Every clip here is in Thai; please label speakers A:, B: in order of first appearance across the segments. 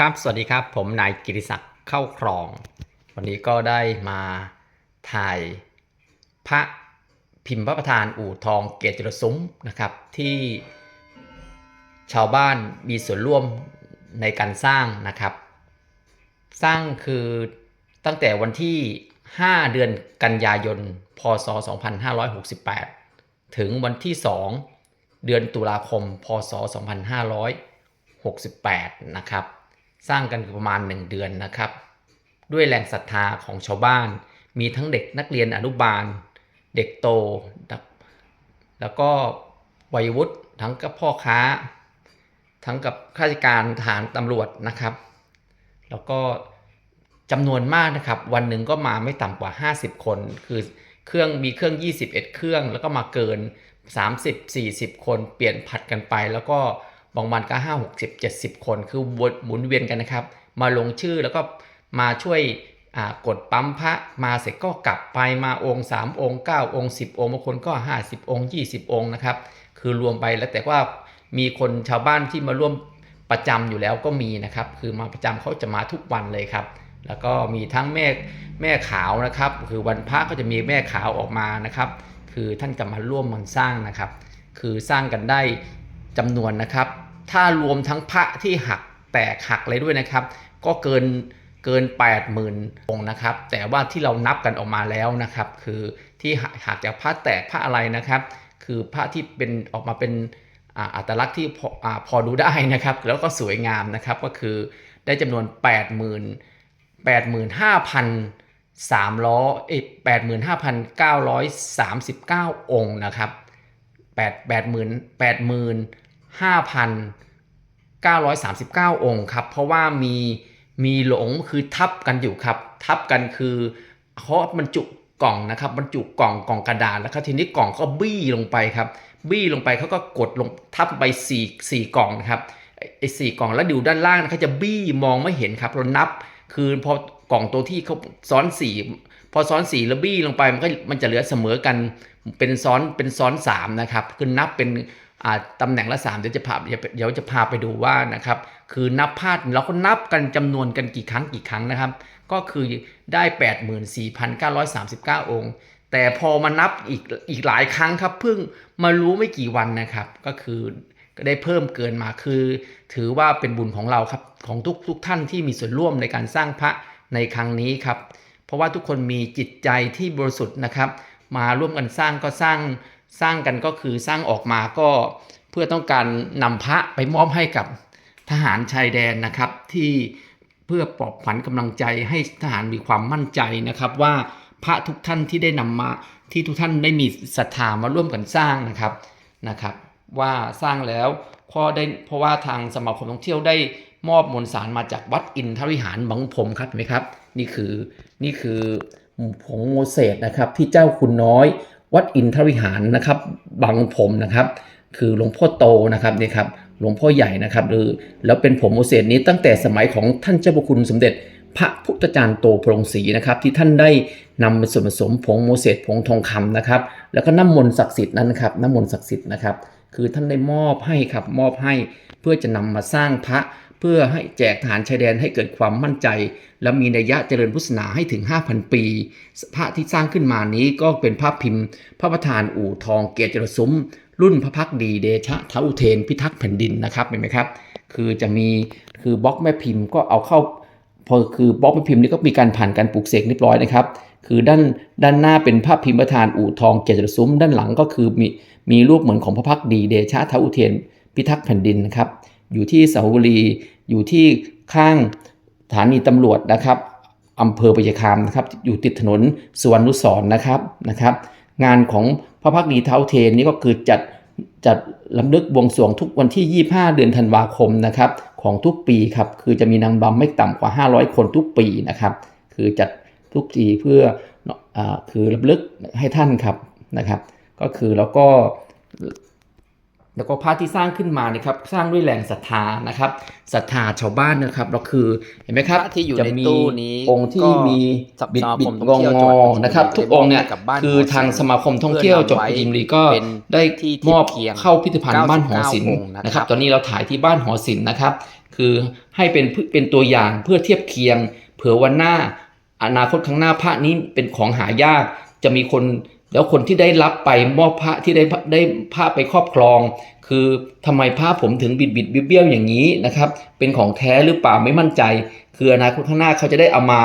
A: ครับ สวัสดีครับ ผมนายกิติศักดิ์เข้าครอง วันนี้ก็ได้มาถ่ายพระพิมพ์พระประธานอู่ทองเกียรติรซุ้มนะครับ ที่ชาวบ้านมีส่วนร่วมในการสร้างนะครับ สร้างคือตั้งแต่วันที่ 5 เดือนกันยายน พศ 2568 ถึงวันที่ 2 เดือนตุลาคม พศ 2568 นะครับ สร้างกันประมาณ 1 เดือนนะครับ ด้วยแรงศรัทธาของชาวบ้าน มีทั้งเด็กนักเรียนอนุบาล เด็กโต แล้วก็วัยวุฒิทั้งกับพ่อค้า ทั้งกับข้าราชการทหารตำรวจนะครับ แล้วก็จำนวนมากนะครับ วันหนึ่งก็มาไม่ต่ำกว่า 50 คน คือเครื่องมีเครื่อง 21 เครื่อง แล้วก็มาเกิน 30 40 คน เปลี่ยนผัดกันไป แล้วก็ บางวันก็5 60 70คน คือวนหมุนเวียนกันนะครับ มาลงชื่อแล้วก็มาช่วยกดปั๊มพระมาเสร็จก็กลับไปมาองค์3องค์9องค์10 องค์บางคนก็ 50 องค์ 20 องค์นะครับคือรวมไปแล้วแต่ว่ามีคนชาวบ้านที่มาร่วมประจำอยู่แล้วก็มีนะครับ คือมาประจำเขาจะมาทุกวันเลยครับ แล้วก็มีทั้งแม่แม่ขาวนะครับ คือวันพระก็จะมีแม่ขาวออกมานะครับ คือท่านจะมาร่วมมันสร้างนะครับ คือสร้างกันได้จำนวนนะครับ ถ้ารวมทั้งพระที่หักแตกหักเลยด้วยนะครับ ก็เกินเกิน 80,000องค์นะครับ แต่ว่าที่เรานับกันออกมาแล้วนะครับ คือที่หักจากพระแตกพระอะไรนะครับ คือพระที่เป็นออกมาเป็นอัตลักษณ์ที่พออพอดูได้นะครับ แล้วก็สวยงามนะครับก็คือได้จำนวน 80,000 85,300เอ้แปดหมื่นห้าพันเก้าร้อยสามสิบเก้าองค์นะครับแปดแปดหมื่น แปดหมื่นห้าพันเก้าร้อยสามสิบเก้าองค์ครับ เพราะว่ามีมีหลงคือทับกันอยู่ครับ ทับกันคือเขาบรรจุกล่องนะครับบรรจุกล่องกล่องกระดาษแล้วครับทีนี้กล่องก็บี้ลงไปครับ บี้ลงไปเขาก็กดลงทับไปสี่สี่กล่องนะครับไอ้สี่กล่องแล้วดูด้านล่างนะเขาจะบี้มองไม่เห็นครับเรานับคือพอกล่องตัวที่เขาซ้อนสี่พอซ้อนสี่แล้วบี้ลงไปมันก็มันจะเหลือเสมอกันเป็นซ้อนเป็นซ้อนสามนะครับคือนับเป็น ตำแหน่งละสามเดี๋ยวจะพาเดี๋ยวจะพาไปดูว่านะครับคือนับพลาดเราก็นับกันจำนวนกันกี่ครั้งกี่ครั้งนะครับ ก็คือได้ 84,939 องค์ แต่พอมานับอีกอีกหลายครั้งครับเพิ่งมารู้ไม่กี่วันนะครับ ก็คือก็ได้เพิ่มเกินมาคือ ถือว่าเป็นบุญของเราครับของทุกทุกท่านที่มีส่วนร่วมในการสร้างพระในครั้งนี้ครับ เพราะว่าทุกคนมีจิตใจที่บริสุทธิ์นะครับ มาร่วมกันสร้างก็สร้าง สร้างกันก็คือสร้างออกมาก็เพื่อต้องการนำพระไปมอบให้กับทหารชายแดนนะครับ ที่เพื่อปลอบขวัญกำลังใจให้ทหารมีความมั่นใจนะครับ ว่าพระทุกท่านที่ได้นำมาที่ทุกท่านได้มีศรัทธามาร่วมกันสร้างนะครับนะครับ ว่าสร้างแล้วพอได้เพราะว่าทางสมาคมท่องเที่ยวได้มอบมวลสารมาจากวัดอินทวิหารบางพรมครับเห็นไหมครับ นี่คือนี่คือผงโมเสสนะครับที่เจ้าคุณน้อย วัดอินทวิหารนะครับบางพรมนะครับ คือหลวงพ่อโตนะครับนี่ครับหลวงพ่อใหญ่นะครับหรือแล้วเป็นผงโมเสสนี้ตั้งแต่สมัยของท่านเจ้าพระคุณสมเด็จพระพุทธจารย์โตพรงศรีนะครับ ที่ท่านได้นำส่วนผสมผงโมเสสผงทองคำนะครับ แล้วก็น้ำมนต์ศักดิ์สิทธิ์นั้นนะครับน้ำมนต์ศักดิ์สิทธิ์นะครับ คือท่านได้มอบให้ครับมอบให้เพื่อจะนำมาสร้างพระเพื่อให้แจกทหารชายแดนให้เกิดความมั่นใจ และมีนัยยะเจริญพุทธศาสนาให้ถึง 5,000 ปี พระที่สร้างขึ้นมานี้ก็เป็นพระพิมพ์ พระประธานอู่ทองเกียรติจรซุ้มรุ่นพระพักดีเดชะท้าอุเทนพิทักษ์แผ่นดินนะครับเห็นไหมครับ คือจะมีคือบล็อกแม่พิมพ์ก็เอาเข้าพอคือบล็อกแม่พิมพ์นี้ก็มีการผ่านการปลูกเสกเรียบร้อยนะครับ คือด้านด้านหน้าเป็นภาพพิมพ์ประธานอู่ทองเกียรติซุ้มด้านหลังก็คือมีมีรูปเหมือนของพระพักดีเดชะท้าอุเทนพิทักษ์แผ่นดินนะครับอยู่ที่สาวบุรีอยู่ที่ข้าง ถานีตำรวจนะครับอำเภอปยคามนะครับ อยู่ติดถนนสุวรรณุสรนะครับนะครับ งานของพระพักดีเท้าเทนนี่ก็คือจัดจัดลำลึกวงสวงทุกวันที่ 25 เดือนธันวาคมนะครับ ของทุกปีครับ คือจะมีนางรำไม่ต่ำกว่า 500 คนทุกปีนะครับ คือจัดทุกทีเพื่ออคือลำลึกให้ท่านครับนะครับ ก็คือแล้วก็ แล้วก็พระที่สร้างขึ้นมาเนี่ยครับสร้างด้วยแรงศรัทธานะครับศรัทธาชาวบ้านนะครับเราคือเห็นไหมครับ
B: พระที่อยู่
A: จะ
B: ใน
A: มี
B: ตู้นี้
A: องค์ที่
B: ก็
A: มี
B: สับ
A: บิด
B: สมา
A: บิ
B: ค
A: ด
B: ม
A: ง
B: ท่อง
A: อง
B: เที่ยว
A: ง
B: จังหวัด
A: อนะครับ
B: ปทุ
A: ทุ
B: ม
A: กองค์เนี่ย
B: ได้มอบให้กับบ้าน
A: คือ
B: หอศิลป์
A: ทางสมาคมท่องเที่ยว
B: เพื่อนำ
A: จังหวัด
B: ไว้
A: ปทุมบุรีก็
B: เป็น
A: ได้
B: ที่
A: มอบ
B: เทียบเคียง
A: เข้าพิพิธภัณฑ์บ้านหอศิลป์
B: 99องค์นะครับ
A: นะครับ ตอนนี้เราถ่ายที่บ้านหอศิลป์นะครับ คือให้เป็นเป็นตัวอย่างเพื่อเทียบเคียง เผื่อวันหน้าอนาคตข้างหน้าพระนี้เป็นของหายากจะมีคน แล้วคนที่ได้รับไปมอบพระที่ได้ได้พระไปครอบครอง คือทำไมพระผมถึงบิดบิดเบี้ยวอย่างนี้นะครับ เป็นของแท้หรือเปล่าไม่มั่นใจ คืออนาคตข้างหน้าเขาจะได้เอามา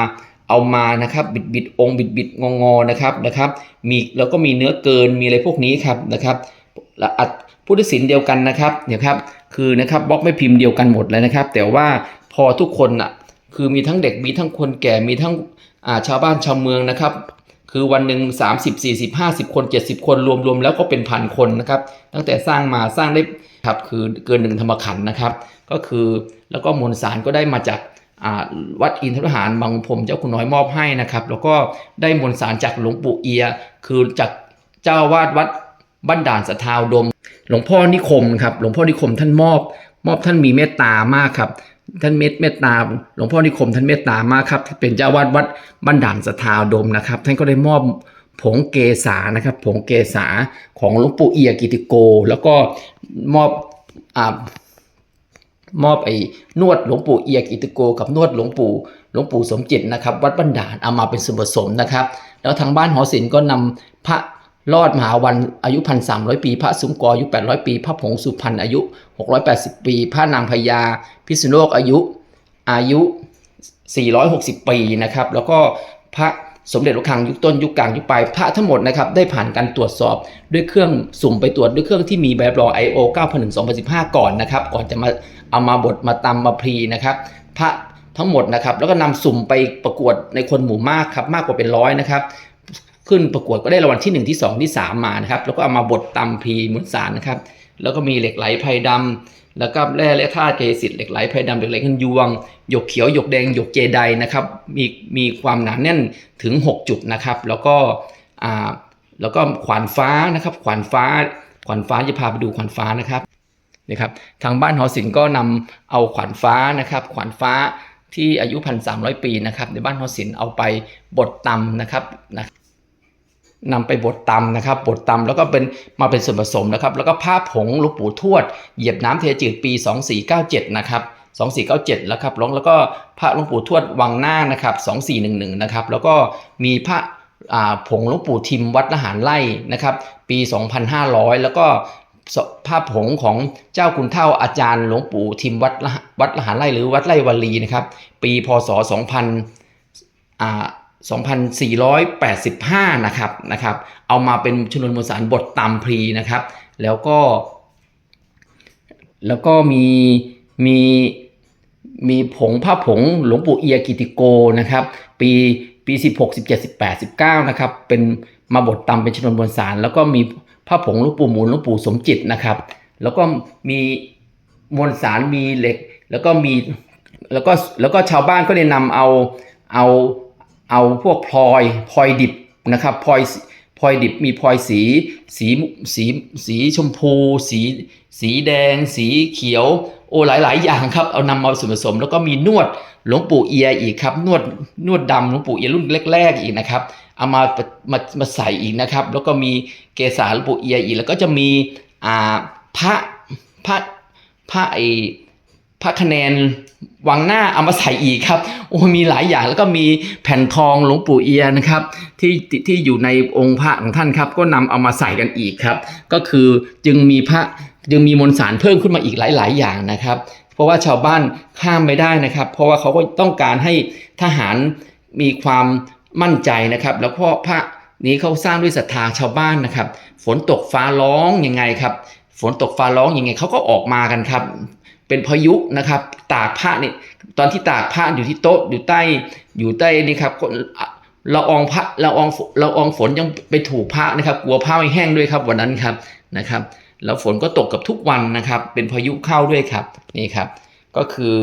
A: เอามานะครับ บิดบิดองค์บิดบิดงองอนะครับนะครับมีแล้วก็มีเนื้อเกินมีอะไรพวกนี้ครับนะครับและอัดพุทธศิลป์เดียวกันนะครับเนี่ยครับคือนะครับบล็อกไม่พิมพ์เดียวกันหมดเลยนะครับ แต่ว่าพอทุกคนอะคือมีทั้งเด็กมีทั้งคนแก่มีทั้งอ่าชาวบ้านชาวเมืองนะครับ คือวันหนึ่ง30 40 50 คน 70 คนรวมๆแล้วก็เป็นพันคนนะครับตั้งแต่สร้างมาสร้างได้ครับคือเกินหนึ่งธรรมขันนะครับ ก็คือแล้วก็มวลสารก็ได้มาจากวัดอินทรหารบางพรมเจ้าคุณน้อยมอบให้นะครับ แล้วก็ได้มวลสารจากหลวงปู่เอีย คือจากเจ้าวาดวัดบ้านด่านสะทาวดม หลวงพ่อนิคมครับหลวงพ่อนิคมท่านมอบ มอบท่านมีเมตตามากครับ ท่านเมตเมตตาหลวงพ่อนิคมท่านเมตตามากครับเป็นเจ้าวาดวัดบ้านด่านสทาวดมนะครับ ท่านก็ได้มอบผงเกษานะครับ ผงเกษาของหลวงปู่เอียกิติโก แล้วก็มอบอ่ามอบไอ้นวดหลวงปู่เอียกิติโก กับนวดหลวงปู่หลวงปู่สมจิตนะครับ วัดบ้านด่านเอามาเป็นส่วนผสมนะครับ แล้วทางบ้านหอศิลป์ก็นำพระ รอดมหาวันอายุพันสามร้อยปี พระสุงกออายุแปดร้อยปี พระผงสุพรรณอายุหกร้อยแปดสิบปี พระนางพญาพิษณุโลกอายุอายุ460ปีนะครับ แล้วก็พระสมเด็จพระคังยุคต้นยุคกลางยุคปลายพระทั้งหมดนะครับได้ผ่านการตรวจสอบด้วยเครื่องสุ่มไปตรวจด้วยเครื่องที่มีแบบรอ IO 9001 2015 ก่อนนะครับ ก่อนจะมาเอามาบดมาตำมาพรีนะครับ พระทั้งหมดนะครับ แล้วก็นำสุ่มไปประกวดในคนหมู่มากครับมากกว่าเป็นร้อยนะครับ ขึ้นประกวดก็ได้รางวัลที่ 1 ที่ 2 ที่ 3 มานะครับ แล้วก็เอามาบดตำพีมวลสารนะครับ แล้วก็มีเหล็กไหลไพรดำแล้วก็แร่และธาตุเกสิตเหล็กไหลไพรดำเหล็กไหลขันยวง หยกเขียว หยกแดง หยกเจไดนะครับ มีมีความหนาแน่นถึง 6 จุดนะครับ แล้วก็อ่าแล้วก็ขวานฟ้านะครับ ขวานฟ้า ขวานฟ้าจะพาไปดูขวานฟ้านะครับนะครับทางบ้านหอศิลป์ก็นำเอาขวานฟ้านะครับ ขวานฟ้าที่อายุพันสามปีนะครับในบ้านหอศิลป์เอาไปบดตำนะครับนะ นำไปบดตำนะครับบดตำแล้วก็เป็นมาเป็นส่วนผสมนะครับ แล้วก็ผ้าผงหลูกปู่ทวด เหยียบน้ำเทจืดปี 2497 นะครับ 2497 แล้วครับแล้วแล้วก็พระหลวงปู่ทวดวังหน้านะครับ 2411 นะครับ แล้วก็มีพระผงหลวงปู่ทิมวัดละหารไล่นะครับ ปี 2500 แล้วก็สผ้าผงของเจ้าคุณเท่าอาจารย์หลวงปู่ทิมวัดวัดละหารไล่หรือวัดไล่วลีนะครับ ปีพศ 2000อ่า 2,485 นะครับนะครับ เอามาเป็นชนวนมวลสารบทตามพรีนะครับ แล้วก็ แล้วก็มีมีมีผงผ้าผงหลวงปู่เอียกิติโกนะครับ ปีปี 16 17 18 19 นะครับ เป็นมาบทตามเป็นชนวนมวลสาร แล้วก็มีผ้าผงหลวงปู่หมุนหลวงปู่สมจิตนะครับ แล้วก็มีมวลสารมีเหล็ก แล้วก็มีแล้วก็แล้วก็ชาวบ้านก็ได้นำเอาเอา เอาพวกพลอยพลอยดิบนะครับพลอยพลอยดิบมีพลอยสีสีสีสีชมพู สีสีแดง สีเขียว โอ้หลาย ๆ อย่างครับเอานำมาส่วนผสม แล้วก็มีนวดหลวงปู่เอียอีกครับนวดนวดดำหลวงปู่เอียรุ่นแรก ๆ อีกนะครับเอามามามาใส่อีกนะครับ แล้วก็มีเกสาหลวงปู่เอียอีกแล้วก็จะมีอ่าพระพระพระไอ พระคะแนนวังหน้าเอามาใส่อีกครับ โอ้มีหลายอย่างแล้วก็มีแผ่นทองหลวงปู่เอียนะครับ ที่ที่อยู่ในองค์พระของท่านครับ ก็นำเอามาใส่กันอีกครับ ก็คือจึงมีพระจึงมีมวลสารเพิ่มขึ้นมาอีกหลาย ๆ อย่างนะครับ เพราะว่าชาวบ้านข้ามไม่ได้นะครับ เพราะว่าเขาก็ต้องการให้ทหารมีความมั่นใจนะครับ แล้วก็พระนี้เขาสร้างด้วยศรัทธาชาวบ้านนะครับ ฝนตกฟ้าร้องยังไงครับ ฝนตกฟ้าร้องยังไงเขาก็ออกมากันครับ เป็นพายุนะครับตากผ้าเนี่ยตอนที่ตากผ้าอยู่ที่โต๊ะอยู่ใต้อยู่ใต้นี่ครับก็ละอองพระละอองฝละอองฝนยังไปถูกผ้านะครับ กลัวผ้าไม่แห้งด้วยครับวันนั้นครับนะครับแล้วฝนก็ตกกับทุกวันนะครับ เป็นพายุเข้าด้วยครับนี่ครับ ก็คือ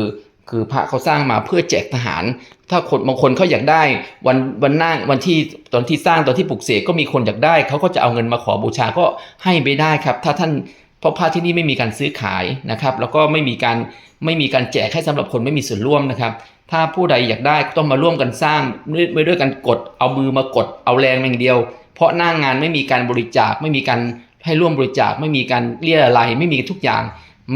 A: คือพระเขาสร้างมาเพื่อแจกทหาร ถ้าคนบางคนเขาอยากได้วันวันหน้าวันที่ตอนที่สร้างตอนที่ปลุกเสกก็มีคนอยากได้เขาก็จะเอาเงินมาขอบูชาก็ให้ไม่ได้ครับ ถ้าท่าน เพราะผ้าที่นี่ไม่มีการซื้อขายนะครับ แล้วก็ไม่มีการไม่มีการแจกให้สำหรับคนไม่มีส่วนร่วมนะครับ ถ้าผู้ใดอยากได้ก็ต้องมาร่วมกันสร้างไม่ด้วยกันกด เอามือมากดเอาแรงอย่างเดียว เพราะหน้างานไม่มีการบริจาค ไม่มีการให้ร่วมบริจาค ไม่มีการเรียอะไรไม่มีทุกอย่าง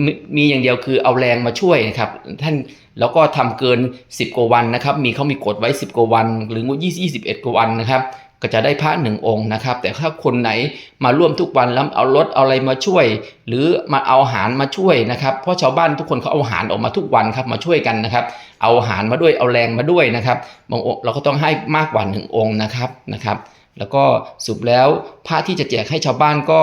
A: มีมีอย่างเดียวคือเอาแรงมาช่วยนะครับท่านแล้วก็ทำเกิน 10 กว่าวันนะครับ มีเขามีกฎไว้ 10 กว่าวัน หรือว่า20 21 กว่าวันนะครับ ก็จะได้พระหนึ่งองค์นะครับ แต่ถ้าคนไหนมาร่วมทุกวันแล้วเอารถเอาอะไรมาช่วย หรือมาเอาอาหารมาช่วยนะครับ เพราะชาวบ้านทุกคนเขาเอาอาหารออกมาทุกวันครับมาช่วยกันนะครับ เอาอาหารมาด้วยเอาแรงมาด้วยนะครับบางองค์เราก็ต้องให้มากกว่าหนึ่งองค์นะครับนะครับ แล้วก็สรุปแล้วพระที่จะแจกให้ชาวบ้านก็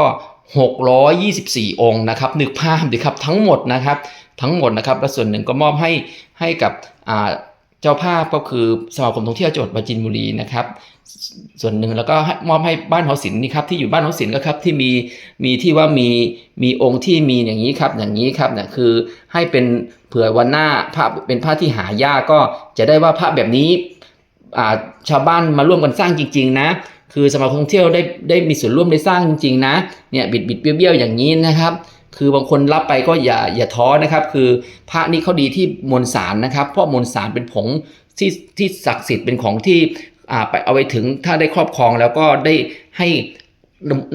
A: 624 องค์นะครับนึกภาพดิครับทั้งหมดนะครับทั้งหมดนะครับและส่วนหนึ่งก็มอบให้ให้กับอ่า เจ้าภาพก็คือสมาคมท่องเที่ยวจังหวัดปราจีนบุรีนะครับ ส่วนหนึ่งแล้วก็มอบให้บ้านหอศิลป์นี่ครับที่อยู่บ้านหอศิลป์ก็ครับที่มีมีที่ว่ามีมีองค์ที่มีอย่างนี้ครับอย่างนี้ครับเนี่ยคือให้เป็นเผื่อวันหน้าพระเป็นพระที่หายากก็จะได้ว่าพระแบบนี้ชาวบ้านมาร่วมกันสร้างจริง ๆ นะ คือสมาคมท่องเที่ยวได้ได้มีส่วนร่วมได้สร้างจริงๆนะเนี่ยบิดบิดเบี้ยวๆอย่างนี้นะครับ คือบางคนรับไปก็อย่าอย่าท้อนะครับ คือพระนี่เขาดีที่มวลสารนะครับ เพราะมวลสารเป็นผงที่ที่ศักดิ์สิทธิ์เป็นของที่อ่าไปเอาไปถึงถ้าได้ครอบครองแล้วก็ได้ให้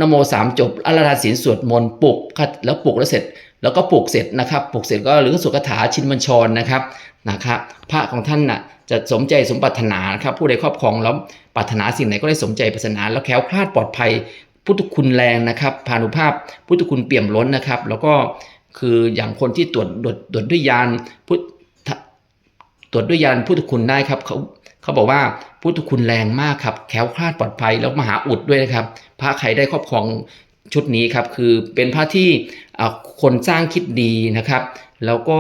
A: นโมสามจบอาราธนาศีลสวดมนต์ปลุกแล้วปลุกแล้วเสร็จ แล้วก็ปลุกเสร็จนะครับปลุกเสร็จก็หรือก็สวดคาถาชินบัญชรนะครับนะครับพระของท่านน่ะจะสมใจสมปรารถนานครับผู้ใดครอบครองแล้วปรารถนาสิ่งไหนก็ได้สมใจปรารถนาแล้วแคล้วคลาดปลอดภัย พุทธคุณแรงนะครับพานุภาพพุทธคุณเปี่ยมล้นนะครับ แล้วก็คืออย่างคนที่ตรวจตรวจตรวจด้วยยานพุทธตรวจด้วยยานพุทธคุณได้ครับเขาเขาบอกว่าพุทธคุณแรงมากครับแคล้วคลาดปลอดภัยแล้วมหาอุดด้วยนะครับ พระใครได้ครอบครองชุดนี้ครับคือเป็นพระที่คนสร้างคิดดีนะครับ แล้วก็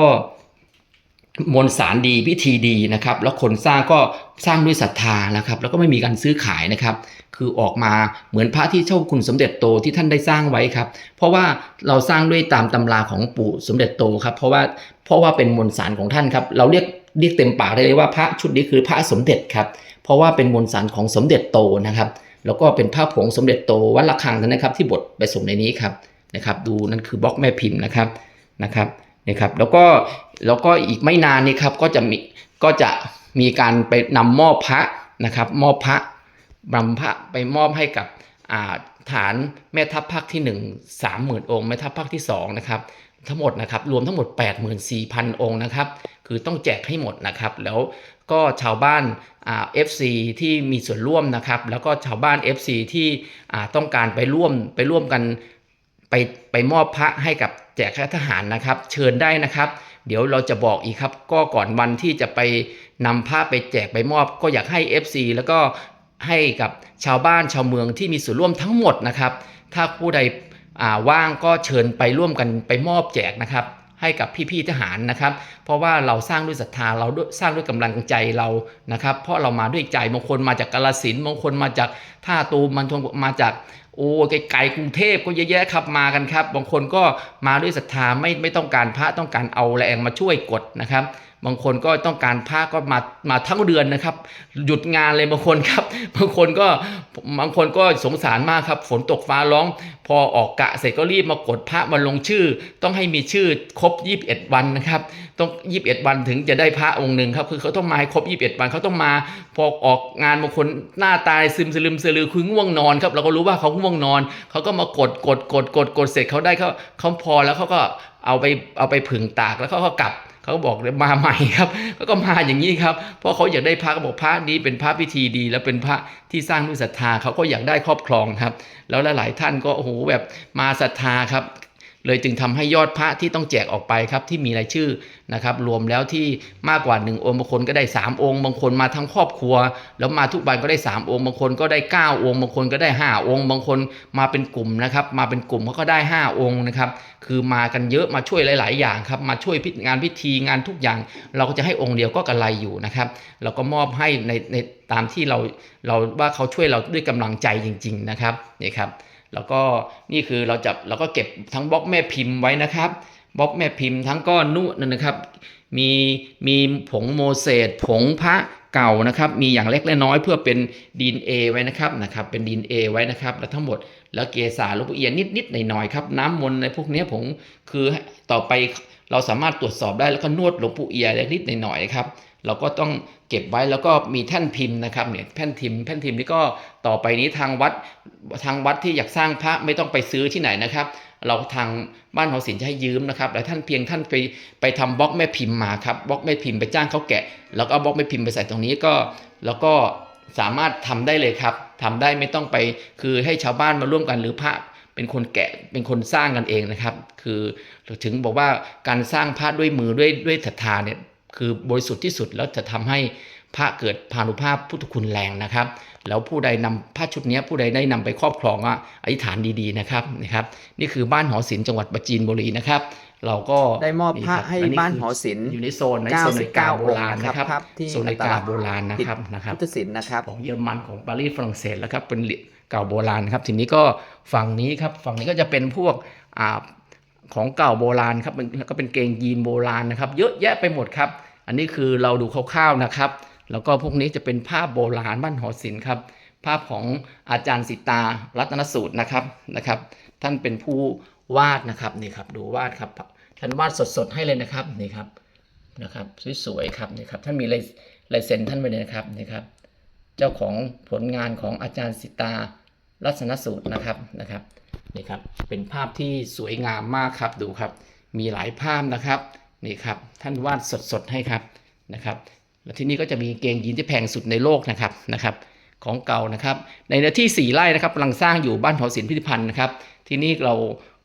A: มวลสารดีพิธีดีนะครับ แล้วคนสร้างก็สร้างด้วยศรัทธานะครับ แล้วก็ไม่มีการซื้อขายนะครับ คือออกมาเหมือนพระที่เจ้าคุณสมเด็จโตที่ท่านได้สร้างไว้ครับ เพราะว่าเราสร้างด้วยตามตำราของปู่สมเด็จโตครับเพราะว่าเพราะว่าเป็นมวลสารของท่านครับ เราเรียกเรียกเต็มปากได้เลยว่าพระชุดนี้คือพระสมเด็จครับ เพราะว่าเป็นมวลสารของสมเด็จโตนะครับ แล้วก็เป็นพระผงสมเด็จโตวัดระฆังนะครับ ที่บทไปส่งในนี้ครับนะครับ ดูนั่นคือบล็อกแม่พิมพ์นะครับนะครับนะครับแล้วก็ แล้วก็อีกไม่นานนี้ครับก็จะมีก็จะมีการไปนำมอบพระนะครับ มอบพระบำพระไปมอบให้กับฐานแม่ทัพภาคที่ 1 30,000 องค์ แม่ทัพภาคที่2นะครับทั้งหมดนะครับรวมทั้งหมด 84,000 องค์นะครับคือต้องแจกให้หมดนะครับแล้วก็ชาวบ้านเอ่า FC ที่มีส่วนร่วมนะครับ แล้วก็ชาวบ้าน FC ที่อ่ต้องการไปร่วมไปร่วมกันไปไปมอบพระให้กับแจกให้ทหารนะครับ เชิญได้นะครับ เดี๋ยวเราจะบอกอีกครับ ก็ก่อนวันที่จะไปนำพระไปแจกไปมอบ ก็อยากให้ FC แล้วก็ให้กับชาวบ้านชาวเมืองที่มีส่วนร่วมทั้งหมดนะครับ ถ้าผู้ใดว่างก็เชิญไปร่วมกันไปมอบแจกนะครับให้กับพี่ๆทหารนะครับ เพราะว่าเราสร้างด้วยศรัทธาเราสร้างด้วยกำลังใจเรานะครับ เพราะเรามาด้วยใจบางคนมาจากกาลสินบางคนมาจากท่าตูมมันทนมาจาก โอ้ไกลๆกรุงเทพก็เยอะแยะครับมากันครับ บางคนก็มาด้วยศรัทธาไม่ไม่ต้องการพระต้องการเอาแรงมาช่วยกดนะครับ บางคนก็ต้องการพระก็มามาทั้งเดือนนะครับ หยุดงานเลยบางคนครับ บางคนก็บางคนก็สงสารมากครับ ฝนตกฟ้าร้อง พอออกกะเสร็จก็รีบมากดพระมาลงชื่อ ต้องให้มีชื่อครบ 21 วันนะครับ ต้อง 21 วันถึงจะได้พระองค์หนึ่งครับ คือเขาต้องมาให้ครบ 21 วันเขาต้องมา พอออกงานบางคนหน้าตายซึมสลืมสลือคือง่วงนอนครับ เราก็รู้ว่าเขาง่วงนอน เขาก็มากดกดกดกดกดเสร็จเขาได้เขาเขาพอแล้วเขาก็เอาไปเอาไปผึ่งตากแล้วเขาก็กลับ เขาบอกเลยมาใหม่ครับก็มาอย่างนี้ครับ เพราะเขาอยากได้พระก็บอกพระนี้เป็นพระพิธีดี แล้วเป็นพระที่สร้างด้วยศรัทธาเขาก็อยากได้ครอบครองครับ แล้วหลายๆท่านก็โอ้โหแบบมาศรัทธาครับ เลยจึงทำให้ยอดพระที่ต้องแจกออกไปครับที่มีรายชื่อนะครับรวมแล้วที่มากกว่า 1 องค์บางคนก็ได้ 3 องค์ บางคนมาทั้งครอบครัว แล้วมาทุกวันก็ได้ 3 องค์ บางคนก็ได้ 9 องค์ บางคนก็ได้ 5 องค์ บางคนมาเป็นกลุ่มนะครับมาเป็นกลุ่มเขาก็ได้ 5 องค์นะครับคือมากันเยอะมาช่วยหลาย ๆ อย่างครับมาช่วยพิธีงานพิธีงานทุกอย่าง เราก็จะให้องค์เดียวก็กระไรอยู่นะครับเราก็มอบให้ในในตามที่เราเราว่าเขาช่วยเราด้วยกำลังใจจริง ๆ นะครับนี่ครับ แล้วก็นี่คือเราจะเราก็เก็บทั้งบล็อกแม่พิมพ์ไว้นะครับบล็อกแม่พิมพ์ทั้งก้อนนุ่นนะครับ มีมีผงโมเสสผงพระเก่านะครับ มีอย่างเล็กและน้อยเพื่อเป็นดีนเอไว้นะครับนะครับ เป็นดีนเอไว้นะครับ แล้วทั้งหมดแล้วเกสาลูกเอียนนิดๆหน่อยๆครับ น้ำมนต์ในพวกนี้ผมคือต่อไป เราสามารถตรวจสอบได้แล้วก็นวดหลวงปู่เอียเล็กนิดหน่อยครับ เราก็ต้องเก็บไว้แล้วก็มีแท่นพิมพ์นะครับเนี่ยแท่นพิมพ์แท่นพิมพ์นี่ก็ต่อไปนี้ทางวัดทางวัดที่อยากสร้างพระไม่ต้องไปซื้อที่ไหนนะครับ เราทางบ้านหอศิลป์จะให้ยืมนะครับแล้วท่านเพียงท่านไปไปทำบล็อกแม่พิมพ์มาครับบล็อกแม่พิมพ์ไปจ้างเขาแกะ แล้วก็บล็อกแม่พิมพ์ไปใส่ตรงนี้ก็แล้วก็สามารถทำได้เลยครับทำได้ไม่ต้องไปคือให้ชาวบ้านมาร่วมกันหรือพระ เป็นคนแกะเป็นคนสร้างกันเองนะครับ คือถึงบอกว่าการสร้างพระด้วยมือด้วยด้วยศรัทธาเนี่ยคือบริสุทธิ์ที่สุดแล้วจะทำให้พระเกิดพานุภาพพุทธคุณแรงนะครับ แล้วผู้ใดนำผ้าชุดเนี้ยผู้ใดได้นำไปครอบครองอะอธิษฐานดีๆนะครับนะครับ นี่คือบ้านหอศิลป์จังหวัดปราจีนบุรีนะครับ เราก็
B: ได้มอบพระ
A: นี่ค
B: ให้
A: อัคื
B: บ้านหอศิลป์
A: อยู่ในโซนในโซนนาฬิกาโบราณนะครับ
B: ครับที่
A: โซนนาฬิกาโบราณนะครับนะครับ
B: พุทธศิลป์นะครับ
A: ของเยอรมันของปารีสฝรั่งเศสแล้วครับเป็น เก่าโบราณครับทีนี้ก็ฝั่งนี้ครับฝั่งนี้ก็จะเป็นพวกอของเก่าโบราณครับมันแล้วก็เป็นเกงยีนโบราณนะครับ เยอะแยะไปหมดครับ อันนี้คือเราดูคร่าวๆนะครับ แล้วก็พวกนี้จะเป็นภาพโบราณบ้านหอศิลป์ครับภาพของอาจารย์สิตารัตนสูตรนะครับนะครับ ท่านเป็นผู้วาดนะครับนี่ครับดูวาดครับท่านวาดสดๆให้เลยนะครับนี่ครับนะครับสวยๆครับนี่ครับท่านมีลายลายเซ็นท่านไว้เลยนะครับนี่ครับ เจ้าของผลงานของอาจารย์สิตา รัตนสูตรนะครับนะครับนี่ครับเป็นภาพที่สวยงามมากครับดูครับ มีหลายภาพนะครับนี่ครับท่านวาดสดๆให้ครับนะครับแล้วที่นี่ก็จะมีเกงยีนที่แพงสุดในโลกนะครับนะครับของเก่านะครับ ในเนื้อที่ 4 ไร่นะครับกำลังสร้างอยู่บ้านหอศิลปพิพิธภัณฑ์นะครับ ที่นี่เรา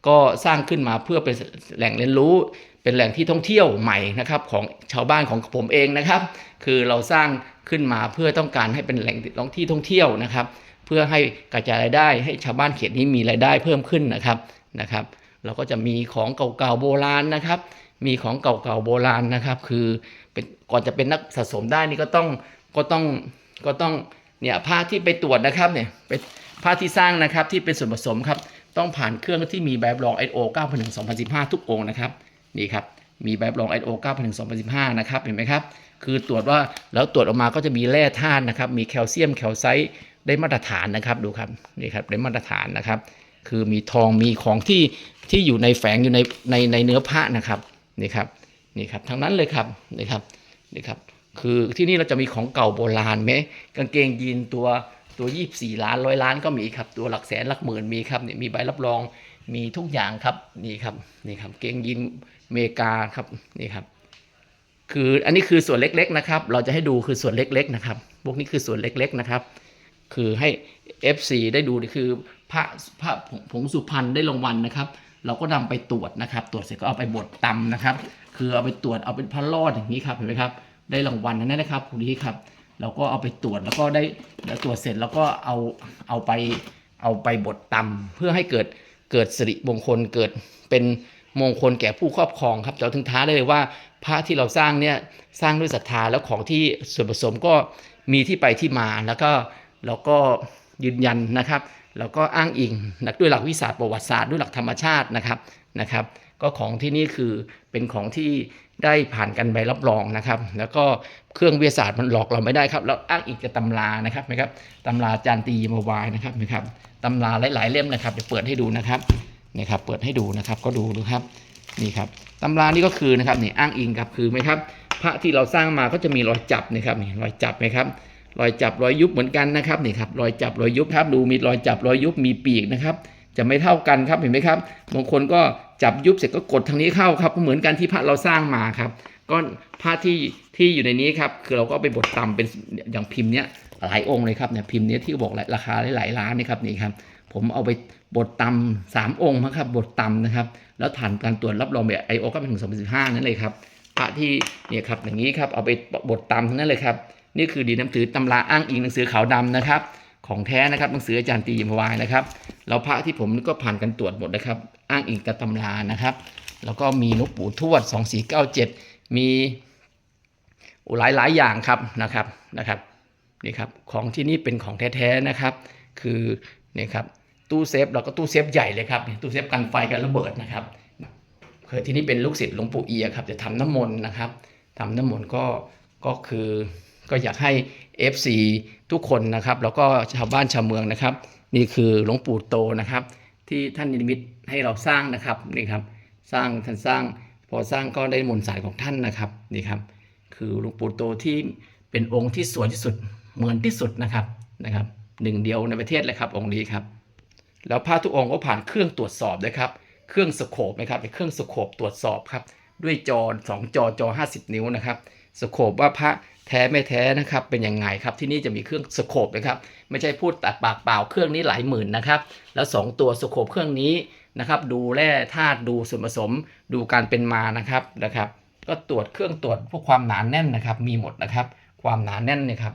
A: ก็สร้างขึ้นมาเพื่อเป็นแหล่งเรียนรู้ เป็นแหล่งที่ท่องเที่ยวใหม่นะครับของชาวบ้านของผมเองนะครับ คือเราสร้างขึ้นมาเพื่อต้องการให้เป็นแหล่งท่องที่ท่องเที่ยวนะครับ เพื่อให้กระจายรายได้ให้ชาวบ้านเขตนี้มีรายได้เพิ่มขึ้นนะครับนะครับ เราก็จะมีของเก่าๆโบราณนะครับ มีของเก่าๆโบราณนะครับ คือเป็นก่อนจะเป็นนักสะสมได้นี่ก็ต้องก็ต้องก็ต้องเนี่ยผ้าที่ไปตรวจนะครับเนี่ยเป็นผ้าที่สร้างนะครับที่เป็นส่วนผสมครับต้องผ่านเครื่องที่มีแบบรอง ISO 9001 2015 ทุกองค์นะครับนี่ครับมีแบบรอง ISO 9001 2015 นะครับเห็นไหมครับคือตรวจว่าแล้วตรวจออกมาก็จะมีแร่ธาตุนะครับมีแคลเซียมแคลไซต์ ได้มาตรฐานนะครับดูครับนี่ครับได้มาตรฐานนะครับ คือมีทองมีของที่ที่อยู่ในแฝงอยู่ในในในเนื้อผ้านะครับนี่ครับนี่ครับทั้งนั้นเลยครับนี่ครับนี่ครับ คือที่นี่เราจะมีของเก่าโบราณไหมกางเกงยีนตัวตัว 24 ล้านร้อยล้านก็มีครับตัวหลักแสนหลักหมื่นมีครับเนี่ยมีใบรับรองมีทุกอย่างครับนี่ครับนี่ครับเกงยีนเมกาครับนี่ครับ คืออันนี้คือส่วนเล็กๆนะครับ เราจะให้ดูคือส่วนเล็กๆนะครับพวกนี้คือส่วนเล็กๆนะครับ คือให้ FC ได้ดูนี่คือพระพระผงสุพรรณได้รางวัลนะครับ เราก็นำไปตรวจนะครับ ตรวจเสร็จก็เอาไปบดตำนะครับ คือเอาไปตรวจเอาเป็นพระรอดอย่างนี้ครับเห็นไหมครับ ได้รางวัลนั้นนะครับพวกนี้ครับเราก็เอาไปตรวจแล้วก็ได้แล้วตรวจเสร็จแล้วก็เอาเอาไปเอาไปบดตำเพื่อให้เกิดเกิดสิริมงคลเกิดเป็นมงคลแก่ผู้ครอบครองครับเราถึงท้าได้เลยว่า พระที่เราสร้างเนี่ยสร้างด้วยศรัทธาแล้วของที่ส่วนผสมก็มีที่ไปที่มาแล้วก็ แล้วก็ยืนยันนะครับ แล้วก็อ้างอิงนะด้วยหลักวิชาตประวัติศาสตร์ด้วยหลักธรรมชาตินะครับนะครับ ก็ของที่นี่คือเป็นของที่ได้ผ่านกันใบรับรองนะครับ แล้วก็เครื่องวิทยาศาสตร์มันหลอกเราไม่ได้ครับแล้วอ้างอิงกับตำรานะครับนะครับตำราจารย์ตีมาวายนะครับนะครับตำราหลาย ๆ เล่มนะครับเดี๋ยวเปิดให้ดูนะครับนี่ครับเปิดให้ดูนะครับก็ดูดูครับนี่ครับตำรานี่ก็คือนะครับนี่อ้างอิงครับคือไหมครับพระที่เราสร้างมาก็จะมีรอยจับนะครับนี่รอยจับไหมครับ รอยจับรอยยุบเหมือนกันนะครับนี่ครับรอยจับรอยยุบครับดูมีรอยจับรอยยุบมีปีกนะครับ จะไม่เท่ากันครับเห็นไหมครับบางคนก็จับยุบเสร็จก็กดทางนี้เข้าครับก็เหมือนกันที่พระเราสร้างมาครับก็พระที่ที่อยู่ในนี้ครับคือเราก็ไปบดตำเป็นอย่างพิมพ์เนี้ยหลายองค์เลยครับเนี่ยพิมพ์เนี้ยที่บอกราคาหลายล้านนะครับนี่ครับผมเอาไปบดตำสามองค์นะครับบดตำนะครับ แล้วผ่านการตรวจรับรองแบบไอโอก็เป็นถึงสองพันสิบห้านั่นเลยครับพระที่เนี่ยครับอย่างนี้ครับเอาไปบดตำทั้งนั้นเลยครับ นี่คือดีหนังสือตำราอ้างอิงหนังสือขาวดำนะครับ ของแท้นะครับหนังสืออาจารย์ตียมวายนะครับแล้วพระที่ผมก็ผ่านการตรวจหมดนะครับ อ้างอิงกับตำรานะครับ แล้วก็มีหลวงปู่ทวด 2497 มีหลายหลายอย่างครับนะครับนะครับนี่ครับของที่นี่เป็นของแท้ๆนะครับ คือนี่ครับตู้เซฟเราก็ตู้เซฟใหญ่เลยครับตู้เซฟกันไฟกันระเบิดนะครับเคยที่นี่เป็นลูกศิษย์หลวงปู่เอียครับจะทำน้ำมนต์นะครับทำน้ำมนต์ก็ก็คือ ก็อยากให้ FC ทุกคนนะครับ แล้วก็ชาวบ้านชาวเมืองนะครับ นี่คือหลวงปู่โตนะครับ ที่ท่านนิมิตให้เราสร้างนะครับนี่ครับ สร้างท่านสร้างพอสร้างก็ได้มนต์สารของท่านนะครับนี่ครับ คือหลวงปู่โตที่เป็นองค์ที่สวยที่สุดเหมือนที่สุดนะครับนะครับหนึ่งเดียวในประเทศเลยครับองค์นี้ครับ แล้วพระทุกองค์ก็ผ่านเครื่องตรวจสอบนะครับ เครื่องสโคปนะครับเป็นเครื่องสโคปตรวจสอบครับ ด้วยจอสองจอจอ 50 นิ้วนะครับสโคปว่าพระ แท้ไม่แท้นะครับเป็นยังไงครับที่นี่จะมีเครื่องสโคปนะครับไม่ใช่พูดตัดปากเปล่าเครื่องนี้หลายหมื่นนะครับแล้ว 2 ตัวสโคปเครื่องนี้นะครับดูแร่ธาตุดูส่วนผสมดูการเป็นมานะครับนะครับ ก็ตรวจเครื่องตรวจพวกความหนาแน่นนะครับ มีหมดนะครับ ความหนาแน่นเนี่ยครับ